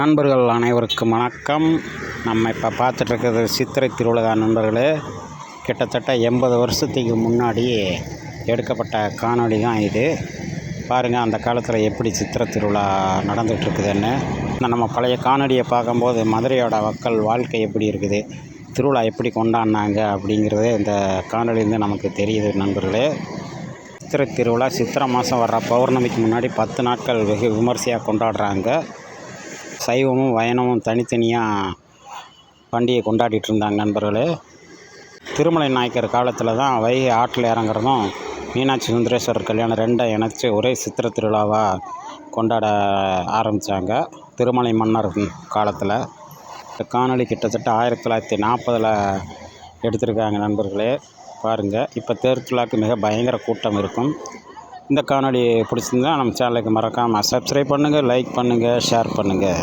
நண்பர்கள் அனைவருக்கும் வணக்கம். நம்ம இப்போ பார்த்துட்ருக்கிறது சித்திரை திருவிழா நண்பர்களே. கிட்டத்தட்ட எண்பது வருஷத்துக்கு முன்னாடி எடுக்கப்பட்ட காணொளி தான் இது. பாருங்கள் அந்த காலத்தில் எப்படி சித்திரை திருவிழா நடந்துகிட்ருக்குதுன்னு நம்ம பழைய காணொலியை பார்க்கும்போது மதுரையோட மக்கள் வாழ்க்கை எப்படி இருக்குது? திருவிழா எப்படி கொண்டாடினாங்க அப்படிங்கிறதே இந்த காணொலியிலேருந்து நமக்கு தெரியுது நண்பர்களே. சித்திரை திருவிழா சித்திரை மாதம் வர்ற பௌர்ணமிக்கு முன்னாடி பத்து நாட்கள் வெகு விமர்சையாக கொண்டாடுறாங்க. சைவமும் வைணவமும் தனித்தனியாக பண்டிகை கொண்டாடிட்டு இருந்தாங்க நண்பர்களே. திருமலை நாயக்கர் காலத்தில் தான் வைகை ஆற்றில் இறங்குறதும் மீனாட்சி சுந்தரேஸ்வரர் கல்யாணம் ரெண்டை இணைச்சி ஒரே சித்திரை திருவிழாவாக கொண்டாட ஆரம்பித்தாங்க திருமலை மன்னர் காலத்தில். இந்த காணொளி கிட்டத்தட்ட ஆயிரத்தி தொள்ளாயிரத்தி நாற்பதில் எடுத்திருக்காங்க நண்பர்களே பாருங்கள் இப்போ தேர்திருவிழாக்கு மிக பயங்கர கூட்டம் இருக்கும். இந்த காணொளி பிடிச்சிருந்தா நம்ம சேனலுக்கு மறக்காமல் சப்ஸ்கிரைப் பண்ணுங்கள் லைக் பண்ணுங்கள் ஷேர் பண்ணுங்கள்